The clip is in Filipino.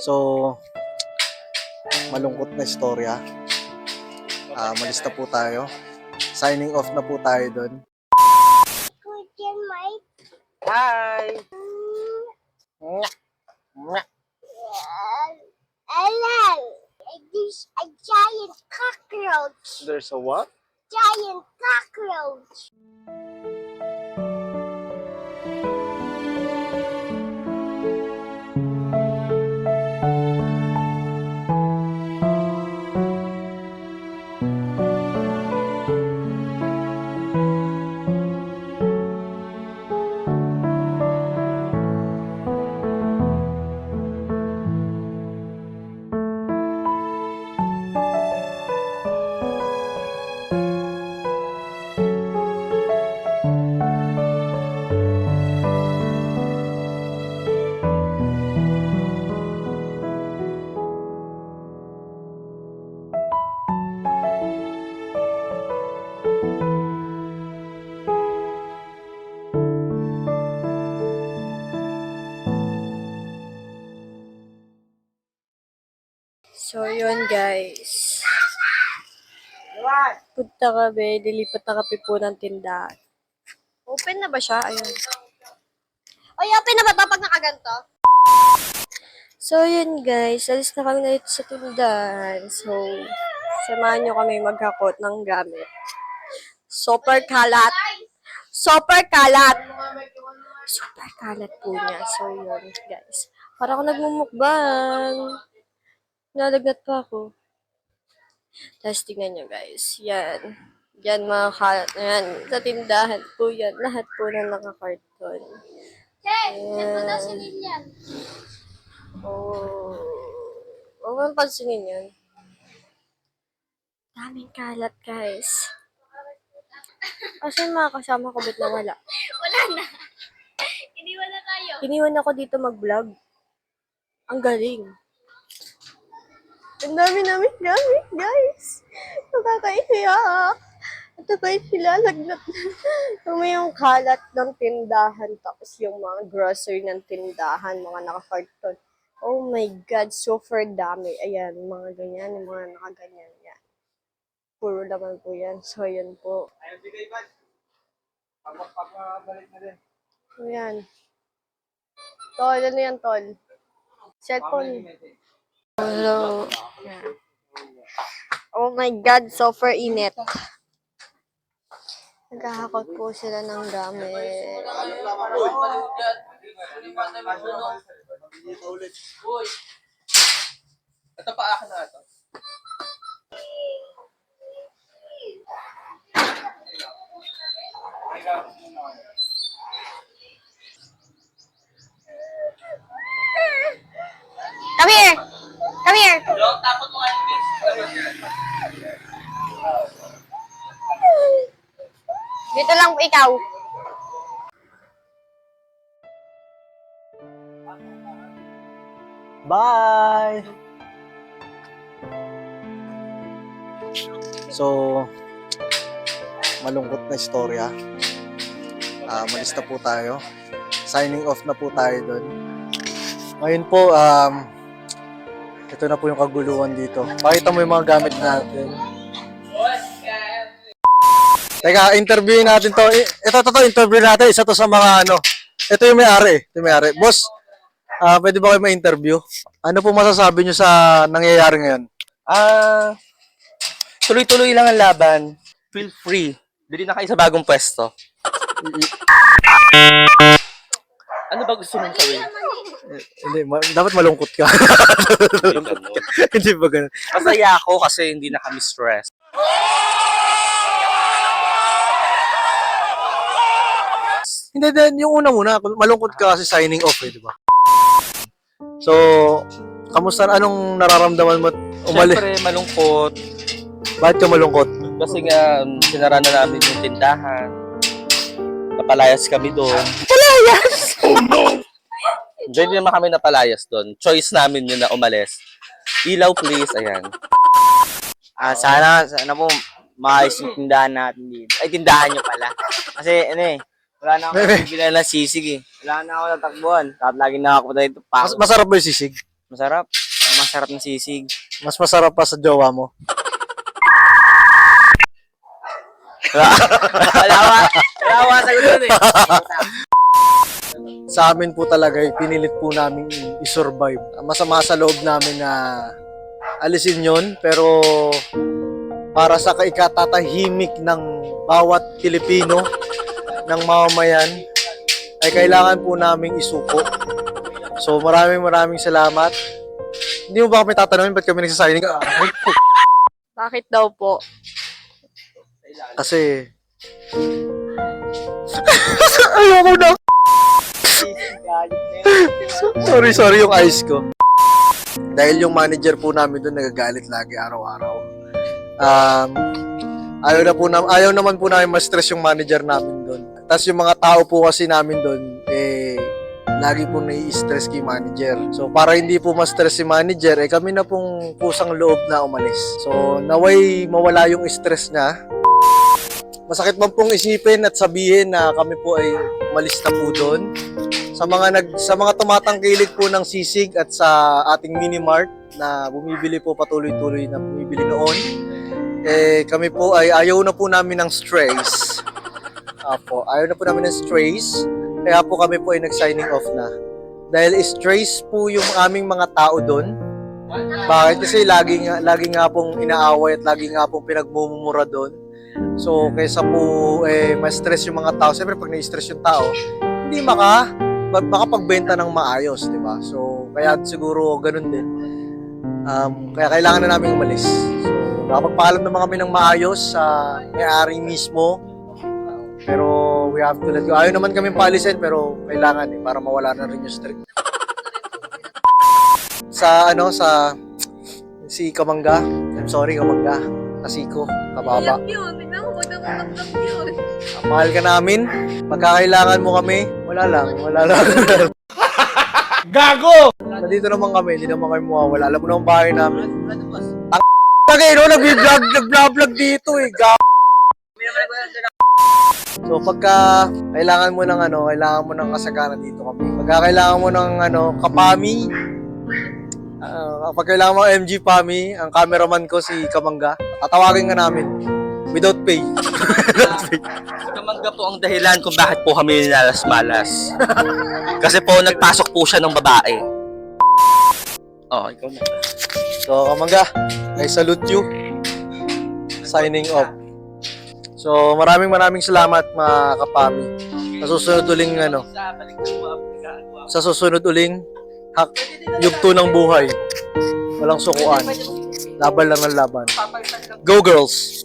So, malungkot na istorya. Ah, malis na po tayo. Signing off na po tayo doon. Hi! Alan, there's a giant cockroach. There's a what? Giant cockroach. So, yun guys. Punta kami, lilipat na kami po ng tindahan. Open na ba siya? Ayun. Oy, open na ba ito pag nakaganto? So, yun guys. Alis na kami na dito sa tindahan. So, samahan nyo kami maghakot ng gamit. Super kalat. Super kalat. Super kalat po niya. So, yun guys. Para ako nagmumukbang. Nalagnat pa ako. Tapos tingnan nyo guys. Yan. Yan mga kalat na yan. Sa tindahan po yan. Lahat po na nakakarton. Hey, Yan. daw si Lilian. Oh. Huwag mo pansinin yan. Daming kalat, guys. Kasi yung mga kasama ko, ba't nawala? Wala na. Iniwan na tayo. Iniwan ako dito mag-vlog. Ang galing. Ang dami namin gamit, guys. Nakakaiyak. Ito ba yung silalagnat? Ito yung kalat ng tindahan, tapos yung mga grocery ng tindahan, mga nakakarton. Oh my God, super dami. Ayan, mga ganyan, mga nakaganyan. Yan. Puro naman po yan. So, yan po. So, yan. Tol, ano yan, Tol? Cellphone. Hello. Oh my God, super init. Naghahakot po sila ng gamit. Ito pa akin na ito. Dito lang ikaw. Bye! So, malungkot na istorya. Ah, malis na po tayo. Signing off na po tayo doon. Ngayon po, um, ito na po yung kaguluhan dito. Pakita mo yung mga gamit natin. Teka, interviewin natin to. Ito, to, to, interview natin. Isa to sa mga ano. Ito yung may-ari. Ito yung may-ari. Boss, ah pwede ba kayo ma-interview? Ano po masasabi nyo sa nangyayari ngayon? Ah, tuloy-tuloy lang ang laban. Feel free. Bili na kayo sa bagong pwesto. Ano ba gusto mong gawin? Eh, Hindi, ma- dapat malungkot ka. Yung ganun. Hindi ba ganun? Masaya ako kasi hindi na kami stress. Hindi, din, yung una muna, malungkot ka kasi signing off eh, di ba? So, kamusta, anong nararamdaman mo? Umali, Siyempre, malungkot. bakit ka malungkot? Kasi nga, um, sinara na namin yung tindahan. Napalayas kami doon. Hindi din naman kami napalayas doon. Choice namin yun na umalis. Ilaw please, ayan. Ah, sana, sana po maayos yung tindahan natin dito. Ay, tindahan nyo pala. Kasi, ano eh, wala na ako Bebe. bibila ng sisig eh. Wala na ako natakbuhan. Tapos lagi na ako dito pa. Mas, masarap ba yung sisig? Masarap. Masarap na sisig. Mas masarap pa sa jowa mo. Wala ka. Wala ka sagot dun eh. Sa amin po talaga, eh, pinilit po namin i-survive. Masama sa loob namin na alisin yon pero para sa ikatatahimik ng bawat Pilipino, ng mamamayan, ay kailangan po naming isuko. So maraming maraming salamat. Hindi mo ba kami tatanungin ba't kami nagsasigning? Ah, ay, po. Bakit daw po? Kasi... Ayoko na. sorry, sorry yung eyes ko. Dahil yung manager po namin doon nagagalit lagi araw-araw. Um, ayaw na po na, ayaw naman po namin ma-stress yung manager namin doon. Tapos yung mga tao po kasi namin doon eh lagi po nai-stress kay manager. So para hindi po ma-stress si manager, eh kami na pong pusang loob na umalis. So naway mawala yung stress niya. Masakit man pong isipin at sabihin na kami po ay umalis na po doon sa mga nag sa mga tumatangkilik po ng sisig at sa ating mini mart na bumibili po patuloy-tuloy na bumibili noon eh kami po ay ayaw na po namin ng strays. Apo, ayaw na po namin ng strays. Kaya po kami po ay nag-signing off na. Dahil strays po yung aming mga tao doon. Bakit? Kasi lagi nga, lagi nga pong inaaway at lagi nga pong pinagmumura doon. So, kaysa po eh, ma-stress yung mga tao. Siyempre, pag na-stress yung tao, hindi maka makapagbenta ng maayos, di ba? So, kaya siguro ganun din. Um, kaya kailangan na namin umalis. So, nakapagpaalam naman kami ng maayos sa may-ari mismo. Pero we have to let go. Ayaw naman kami paalisin pero kailangan eh para mawala na rin yung strict. sa ano sa si Kamangga. I'm sorry Kamangga. Kasiko, kababa. yun. Tignan mo, magdamag yun. Ang mahal ka namin. Pagkakailangan mo kami, wala lang, wala lang. Gago! Nandito naman kami, hindi naman kami mawawala. Alam mo na ang bahay namin. Ang Tagay, no? Nag-vlog, nag-vlog dito eh. Gab. So pagka kailangan mo ng ano, kailangan mo ng kasagana dito kami. Pagka kailangan mo ng ano, kapami, ah, pag kailangan mo MG Pami, ang cameraman ko si Kamangga, tatawagin ka namin without pay. Kamangga po ang dahilan kung bakit po kami nilalas-malas. Kasi po nagpasok po siya ng babae. Oh, ikaw na. So, Kamangga, I salute you. Signing off. So, maraming maraming salamat mga kapami. Sa susunod uling ano, sa susunod uling hak, yugto ng buhay. Walang sukuan. Laban lang ng laban. Go girls!